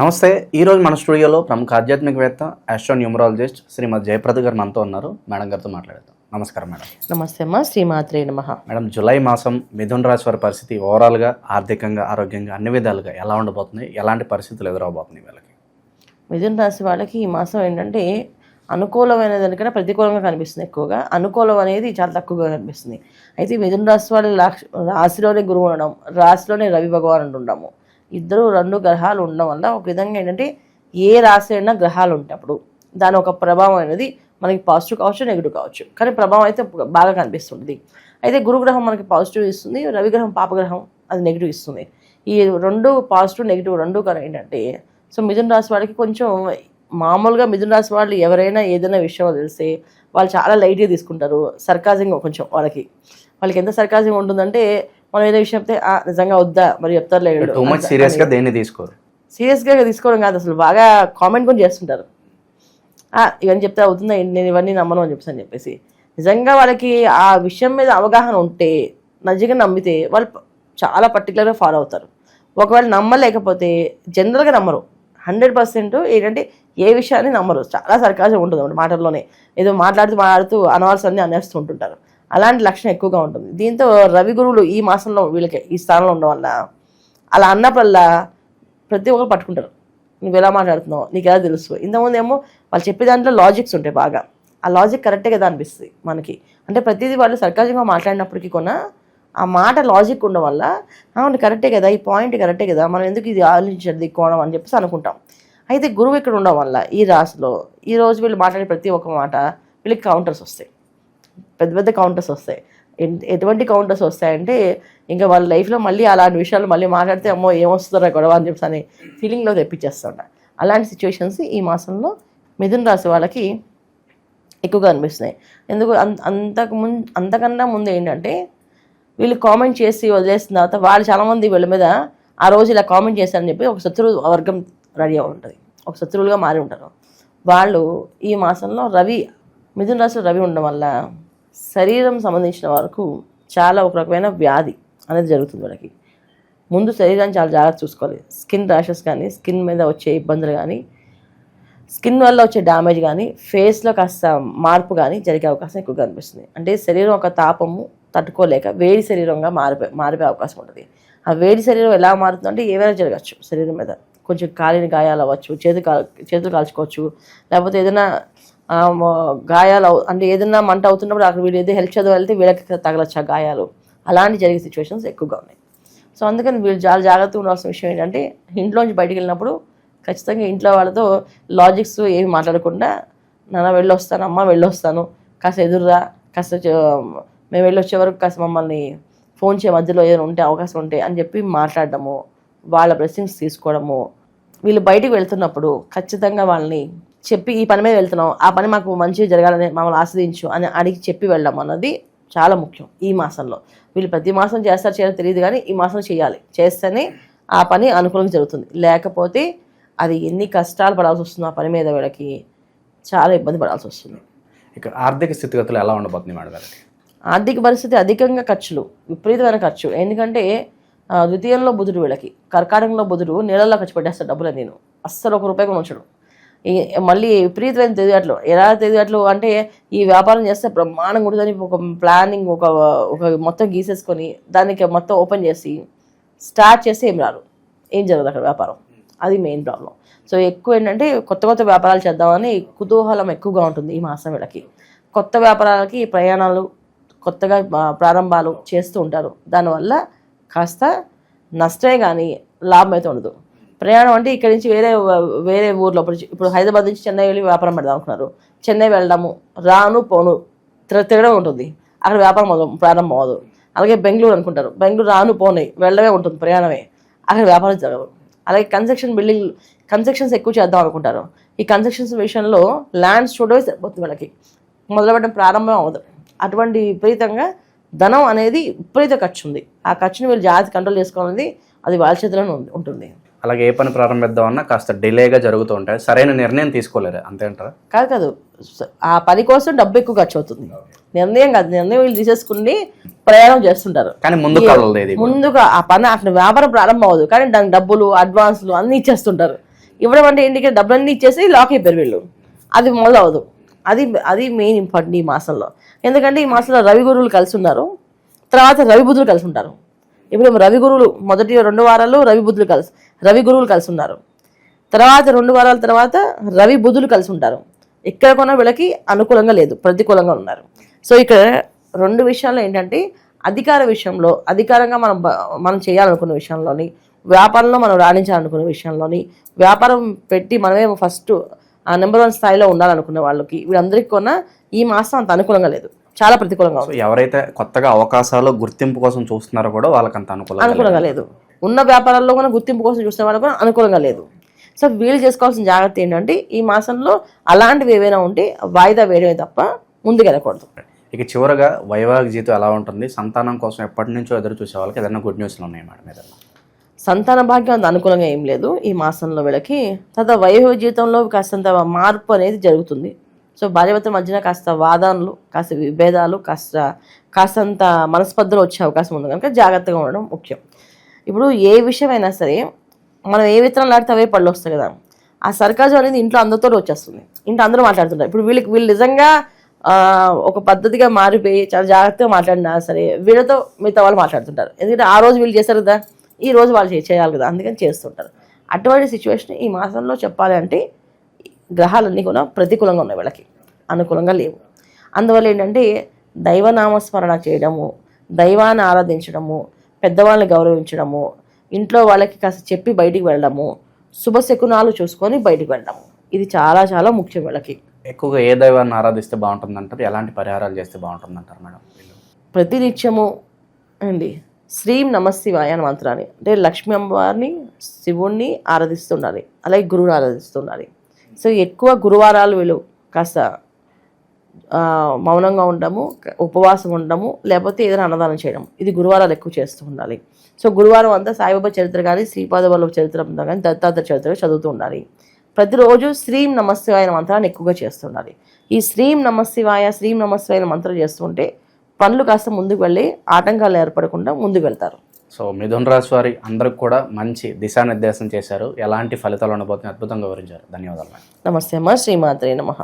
నమస్తే ఈరోజు మన స్టూడియోలో ప్రముఖ ఆధ్యాత్మికవేత్త ఆస్ట్రో న్యూమరాలజిస్ట్ శ్రీమతి జయప్రద గారు మనతో ఉన్నారు. మేడం గారితో మాట్లాడదాం నమస్కారం మేడం. నమస్తే అమ్మా శ్రీమాత్రే నమ. మేడం జూలై మాసం మిథున రాశి వారి పరిస్థితి ఓవరాల్గా ఆర్థికంగా ఆరోగ్యంగా అన్ని విధాలుగా ఎలా ఉండబోతుంది? ఎలాంటి పరిస్థితులు ఎదురవబోతున్నాయి వీళ్ళకి? మిథున రాశి వాళ్ళకి ఈ మాసం ఏంటంటే అనుకూలమైన దానికన్నా ప్రతికూలంగా కనిపిస్తుంది ఎక్కువగా. అనుకూలం అనేది చాలా తక్కువగా కనిపిస్తుంది. అయితే మిథున రాశి వాళ్ళ రాశిలోనే గురువు ఉండడం రాశిలోనే రవి భగవానుడు ఉండడము ఇద్దరు రెండు గ్రహాలు ఉండడం వల్ల ఒక విధంగా ఏంటంటే ఏ రాశి అయినా గ్రహాలు ఉంటప్పుడు దాని ఒక ప్రభావం అనేది మనకి పాజిటివ్ కావచ్చు నెగిటివ్ కావచ్చు. కానీ ప్రభావం అయితే బాగా కనిపిస్తుంది. అయితే గురుగ్రహం మనకి పాజిటివ్ ఇస్తుంది రవిగ్రహం పాపగ్రహం అది నెగిటివ్ ఇస్తుంది. ఈ రెండు పాజిటివ్ నెగిటివ్ రెండు కానీ ఏంటంటే సో మిథున రాశి వాళ్ళకి కొంచెం మామూలుగా మిథున రాశి వాళ్ళు ఎవరైనా ఏదైనా విషయం తెలిస్తే వాళ్ళు చాలా లైట్గా తీసుకుంటారు. సర్కాజింగ్ కొంచెం వాళ్ళకి. వాళ్ళకి ఎంత సర్కాజింగ్ ఉంటుందంటే మనం ఏదో విషయం చెప్తే "ఆ, నిజంగా వద్దా? మరి చెప్తారు టూ మచ్ సీరియస్గా దేన్ని తీసుకోరు. సీరియస్గా తీసుకోవడం కాదు అసలు. బాగా కామెంట్ కూడా చేస్తుంటారు. "ఆ, ఇవన్నీ చెప్తే అవుతుందా? నేను ఇవన్నీ నమ్మను అని చెప్పేసి అని చెప్పేసి. నిజంగా వాళ్ళకి ఆ విషయం మీద అవగాహన ఉంటే నిజంగా నమ్మితే వాళ్ళు చాలా పర్టికులర్గా ఫాలో అవుతారు. ఒకవేళ నమ్మలేకపోతే జనరల్గా నమ్మరు. హండ్రెడ్ పర్సెంట్ ఏంటంటే ఏ విషయాన్ని నమ్మరు. చాలా సర్కాసం ఉంటుంది అన్నమాట మాటల్లోనే. ఏదో మాట్లాడుతూ మాట్లాడుతూ అనవసరాన్ని అనేస్తూ ఉంటుంటారు. అలాంటి లక్షణం ఎక్కువగా ఉంటుంది. దీంతో రవి గురువులు ఈ మాసంలో వీళ్ళకి ఈ స్థానంలో ఉండడం వల్ల అలా అన్నప్పుడల్లా ప్రతి ఒక్కరు పట్టుకుంటారు. నువ్వు ఎలా మాట్లాడుతున్నావు? నీకు ఎలా తెలుసు? ఇంతకుముందు ఏమో వాళ్ళు చెప్పే దాంట్లో లాజిక్స్ ఉంటాయి బాగా. ఆ లాజిక్ కరెక్టే కదా అనిపిస్తుంది మనకి. అంటే ప్రతిదీ వాళ్ళు సర్కాజంగా మాట్లాడినప్పటికీ కూడా ఆ మాట లాజిక్ ఉండడం వల్ల అవును కరెక్టే కదా ఈ పాయింట్ కరెక్టే కదా మనం ఎందుకు ఇది ఆలోచించదు కోణం అని చెప్పేసి అనుకుంటాం. అయితే గురువు ఇక్కడ ఉండడం వల్ల ఈ రాశిలో ఈ రోజు వీళ్ళు మాట్లాడే ప్రతి ఒక్క మాట వీళ్ళకి కౌంటర్స్ వస్తాయి. పెద్ద పెద్ద కౌంటర్స్ వస్తాయి. ఎటువంటి కౌంటర్స్ వస్తాయంటే ఇంకా వాళ్ళ లైఫ్లో మళ్ళీ అలాంటి విషయాలు మళ్ళీ మాట్లాడితే అమ్మో ఏమొస్తుందో గొడవ అని చెప్పి అనే ఫీలింగ్లో తెప్పించేస్తుంట అలాంటి సిచ్యువేషన్స్ ఈ మాసంలో మిథున రాశి వాళ్ళకి ఎక్కువగా అనిపిస్తున్నాయి. ఎందుకు అంత అంతకు ముందు అంతకన్నా ముందు ఏంటంటే వీళ్ళు కామెంట్ చేసి వదిలేసిన తర్వాత వాళ్ళు చాలామంది వీళ్ళ మీద ఆ రోజు ఇలా కామెంట్ చేశారని చెప్పి ఒక శత్రు వర్గం రెడీ అయి ఉంటుంది. ఒక శత్రువులుగా మారి ఉంటారు. వాళ్ళు ఈ మాసంలో రవి మిథున రాశిలో రవి ఉండడం వల్ల శరీరం సంబంధించిన వరకు చాలా ఒక రకమైన వ్యాధి అనేది జరుగుతుంది వాళ్ళకి ముందు శరీరాన్ని చాలా జాగ్రత్త చూసుకోవాలి. స్కిన్ ర్యాషెస్ కానీ స్కిన్ మీద వచ్చే ఇబ్బందులు కానీ స్కిన్ వల్ల వచ్చే డ్యామేజ్ కానీ ఫేస్లో కాస్త మార్పు కానీ జరిగే అవకాశం ఎక్కువగా అనిపిస్తుంది అంటే శరీరం ఒక తాపము తట్టుకోలేక వేడి శరీరంగా మారిపోయి మారిపోయే అవకాశం ఉంటుంది. ఆ వేడి శరీరం ఎలా మారుతుంది అంటే ఏమైనా జరగచ్చు శరీరం మీద. కొంచెం కాలిన గాయాలు అవ్వచ్చు చేతి కాల్ చేతులు కాల్చుకోవచ్చు. లేకపోతే ఏదైనా గాయాలు అవు- అంటే ఏదైనా మంట అవుతున్నప్పుడు అక్కడ వీళ్ళు ఏదో హెల్ప్ చదువు వెళ్తే వీళ్ళకి తగలచ్చు ఆ గాయాలు? అలాంటి జరిగే సిచ్యువేషన్స్ ఎక్కువగా ఉన్నాయి. సో అందుకని వీళ్ళు చాలా జాగ్రత్తగా ఉండాల్సిన విషయం ఏంటంటే ఇంట్లోంచి బయటికి వెళ్ళినప్పుడు ఖచ్చితంగా ఇంట్లో వాళ్ళతో లాజిక్స్ ఏమి మాట్లాడకుండా నాన్న వెళ్ళొస్తాను అమ్మ వెళ్ళొస్తాను కాస్త ఎదురురా కాస్త మేము వెళ్ళొచ్చే వరకు కాస్త మమ్మల్ని ఫోన్ చేయ మధ్యలో ఏదైనా ఉంటే అవకాశం ఉంటే అని చెప్పి మాట్లాడడము వాళ్ళ బ్లెస్సింగ్స్ తీసుకోవడము. వీళ్ళు బయటికి వెళ్తున్నప్పుడు ఖచ్చితంగా వాళ్ళని చెప్పి ఈ పని మీద వెళ్తున్నాం ఆ పని మాకు మంచిగా జరగాలని మమ్మల్ని ఆస్వాదించు అని అడిగి చెప్పి వెళ్ళడం అన్నది చాలా ముఖ్యం ఈ మాసంలో. వీళ్ళు ప్రతి మాసం చేస్తారు చేయాలో తెలియదు కానీ ఈ మాసం చేయాలి. చేస్తేనే ఆ పని అనుకూలంగా జరుగుతుంది. లేకపోతే అది ఎన్ని కష్టాలు పడాల్సి వస్తుంది ఆ పని మీద వీళ్ళకి చాలా ఇబ్బంది పడాల్సి వస్తుంది. ఇక ఆర్థిక స్థితిగతులు ఎలా ఉండబోతుంది మేడం గారికి ఆర్థిక పరిస్థితి అధికంగా ఖర్చులు విపరీతమైన ఖర్చు ఎందుకంటే ద్వితీయంలో బుధుడు వీళ్ళకి కర్కాటకంలో బుధుడు నీళ్ళల్లో ఖర్చు పెట్టేస్తాడు డబ్బులు నేను అస్సలు ఒక రూపాయి కూడా ఉంచడు. మళ్ళీ విపరీతమైన తెలియట్లు ఎలా తెలియట్లు అంటే ఈ వ్యాపారం చేస్తే బ్రహ్మాండం ఉంటుందని ఒక ప్లానింగ్ ఒక ఒక మొత్తం గీసేసుకొని దానికి మొత్తం ఓపెన్ చేసి స్టార్ట్ చేస్తే ఏం రారు ఏం జరగదు అక్కడ వ్యాపారం. అది మెయిన్ ప్రాబ్లం. సో ఎక్కువ ఏంటంటే కొత్త కొత్త వ్యాపారాలు చేద్దామని కుతూహలం ఎక్కువగా ఉంటుంది ఈ మాసం వీళ్ళకి కొత్త వ్యాపారాలకి ప్రయాణాలు కొత్తగా ప్రారంభాలు చేస్తూ ఉంటారు. దానివల్ల కాస్త నష్టమే కానీ లాభం అయితే ఉండదు. ప్రయాణం అంటే ఇక్కడ నుంచి వేరే వేరే ఊర్లో ఇప్పుడు హైదరాబాద్ నుంచి చెన్నై వెళ్ళి వ్యాపారం పెడదాం అనుకున్నారు. చెన్నై వెళ్ళడము రాను పోను తిర తిరగడం ఉంటుంది. అక్కడ వ్యాపారం మొదలు ప్రారంభం అవ్వదు. అలాగే బెంగళూరు అనుకుంటారు. బెంగళూరు రాను పోనీ వెళ్ళడమే ఉంటుంది ప్రయాణమే. అక్కడ వ్యాపారం జరగదు. అలాగే కన్స్ట్రక్షన్ బిల్డింగ్ కన్స్ట్రక్షన్స్ ఎక్కువ చేద్దాం అనుకుంటారు. ఈ కన్స్ట్రక్షన్స్ విషయంలో ల్యాండ్స్ చూడవే సరిపోతుంది వాళ్ళకి. మొదలుపెట్టడం ప్రారంభం అవ్వదు. అటువంటి విపరీతంగా ధనం అనేది విపరీత ఖర్చు ఉంది ఆ ఖర్చుని వీళ్ళు జాగ్రత్త కంట్రోల్ చేసుకోవాలని అది వాళ్ళ చేతిలోనే ఉంటుంది. అలాగే ఏ పని ప్రారంభిద్దామన్నా కాస్త డిలేగా జరుగుతూ ఉంటాయి. సరైన నిర్ణయం తీసుకోలేరు. అంతే అంటారా కాదు. కాదు ఆ పని కోసం డబ్బు ఎక్కువ ఖర్చు అవుతుంది. నిర్ణయం కాదు. నిర్ణయం వీళ్ళు తీసేసుకుని ప్రయాణం చేస్తుంటారు. కానీ ముందు ముందుగా ఆ పని అసలు వ్యాపారం ప్రారంభం అవ్వదు. కానీ దానికి డబ్బులు అడ్వాన్స్లు అన్ని ఇచ్చేస్తుంటారు. ఇవ్వడం అంటే ఏంటి ఇక్కడ డబ్బులన్నీ ఇచ్చేసి లాక్ అయిపోయారు వీళ్ళు. అది మొదలు అవ్వదు అది అది మెయిన్ ఇంపార్టెంట్ ఈ మాసంలో. ఎందుకంటే ఈ మాసంలో రవి గురువులు కలిసి ఉన్నారు. తర్వాత రవి బుధులు కలిసి ఉంటారు. ఇప్పుడు రవి గురువులు మొదటి రెండు వారాలు రవి బుధులు కలిసి రవి గురువులు కలిసి ఉన్నారు తర్వాత రెండు వారాల తర్వాత రవి బుధులు కలిసి ఉంటారు ఇక్కడ కొన్న వీళ్ళకి అనుకూలంగా లేదు ప్రతికూలంగా ఉన్నారు. సో ఇక్కడ రెండు విషయాల్లో ఏంటంటే అధికార విషయంలో అధికారంగా మనం మనం చేయాలనుకున్న విషయంలోని వ్యాపారంలో మనం రాణించాలనుకున్న విషయంలోని వ్యాపారం పెట్టి మనమే ఫస్ట్ ఆ నెంబర్ వన్ స్థాయిలో ఉండాలనుకున్న వాళ్ళకి వీళ్ళందరికీ కొన్న ఈ మాసం అంత అనుకూలంగా లేదు. చాలా ప్రతికూలంగా ఎవరైతే కొత్తగా అవకాశాలు గుర్తింపు కోసం చూస్తున్నారో కూడా వాళ్ళకి అంత అనుకూలంగా అనుకూలంగా లేదు. ఉన్న వ్యాపారాల్లో కూడా గుర్తింపు కోసం చూసిన వాళ్ళకు కూడా అనుకూలంగా లేదు. సో వీళ్ళు చేసుకోవాల్సిన జాగ్రత్త ఏంటంటే ఈ మాసంలో అలాంటివి ఏవైనా ఉంటే వాయిదా వేయడమే తప్ప ముందుకెళ్ళకూడదు ఇక చివరగా వైవాహిక జీవితం ఎలా ఉంటుంది? సంతానం కోసం ఎప్పటి నుంచో ఎదురు చూసే వాళ్ళకి ఏదైనా గుడ్ న్యూస్లు ఉన్నాయి మేడం ఏదైనా? సంతాన భాగ్యం అంత అనుకూలంగా ఏం లేదు. ఈ మాసంలో వీళ్ళకి తర్వాత వైవాహిక జీవితంలో కాస్తంత మార్పు అనేది జరుగుతుంది. సో భార్యాభర్తల మధ్యన కాస్త వాదనలు కాస్త విభేదాలు కాస్త కాస్తంత మనస్పర్ధలు వచ్చే అవకాశం ఉంది. కనుక జాగ్రత్తగా ఉండడం ముఖ్యం. ఇప్పుడు ఏ విషయమైనా సరే మనం ఏ విత్తనం లాడితే అవే పళ్ళు వస్తాయి కదా. ఆ సర్కాజం అనేది ఇంట్లో అందరితో వచ్చేస్తుంది. ఇంట్లో అందరూ మాట్లాడుతుంటారు. ఇప్పుడు వీళ్ళకి వీళ్ళు నిజంగా ఒక పద్ధతిగా మారిపోయి చాలా జాగ్రత్తగా మాట్లాడినా సరే వీళ్ళతో మిగతా వాళ్ళు మాట్లాడుతుంటారు. ఎందుకంటే ఆ రోజు వీళ్ళు చేస్తారు కదా ఈ రోజు వాళ్ళు చే- చేయాలి కదా అందుకని చేస్తుంటారు. అటువంటి సిచ్యువేషన్ ఈ మాసంలో చెప్పాలి అంటే గ్రహాలన్నీ కూడా ప్రతికూలంగా ఉన్నాయి వీళ్ళకి. అనుకూలంగా లేవు. అందువల్ల ఏంటంటే దైవనామస్మరణ చేయడము దైవాన్ని ఆరాధించడము పెద్దవాళ్ళని గౌరవించడము ఇంట్లో వాళ్ళకి కాస్త చెప్పి బయటికి వెళ్ళడము శుభశకునాలు చూసుకొని బయటికి వెళ్ళడము. ఇది చాలా చాలా ముఖ్యం వీళ్ళకి. ఎక్కువగా ఏ దైవాన్ని ఆరాధిస్తే బాగుంటుంది అంటారు ఎలాంటి పరిహారాలు చేస్తే బాగుంటుంది అంటారు మేడం ప్రతినిత్యము అండి శ్రీం నమశివాయ అని మంత్రాన్ని. అంటే లక్ష్మీ అమ్మవారిని శివుణ్ణి ఆరాధిస్తుండాలి. అలాగే గురువుని ఆరాధిస్తుండాలి. సో ఎక్కువ గురువారాలు వీళ్ళు కాస్త మౌనంగా ఉండడము ఉపవాసం ఉండడము లేకపోతే ఏదైనా అన్నదానం చేయడం ఇది గురువారాలు ఎక్కువ చేస్తూ ఉండాలి. సో గురువారం అంతా సాయిబాబా చరిత్ర కానీ శ్రీపాద వల్లభ చరిత్ర అంతా కానీ దత్తాత్రేయ చరిత్ర చదువుతూ ఉండాలి. ప్రతిరోజు శ్రీం నమశివాయ అనే మంత్రాన్ని ఎక్కువగా చేస్తుండాలి ఈ శ్రీం నమశివాయ శ్రీం నమశివాయ అనే మంత్రం చేస్తుంటే పనులు కాస్త ముందుకు వెళ్ళి ఆటంకాలు ఏర్పడకుండా ముందుకు వెళ్తారు. సో మిథున్ రాశి వారి అందరికి కూడా మంచి దిశానిర్దేశం చేశారు. ఎలాంటి ఫలితాలు ఉండబోతున్నాయి అద్భుతంగా వివరించారు. ధన్యవాదాలు. నమస్తే అమ్మ. శ్రీమాత్రే నమః.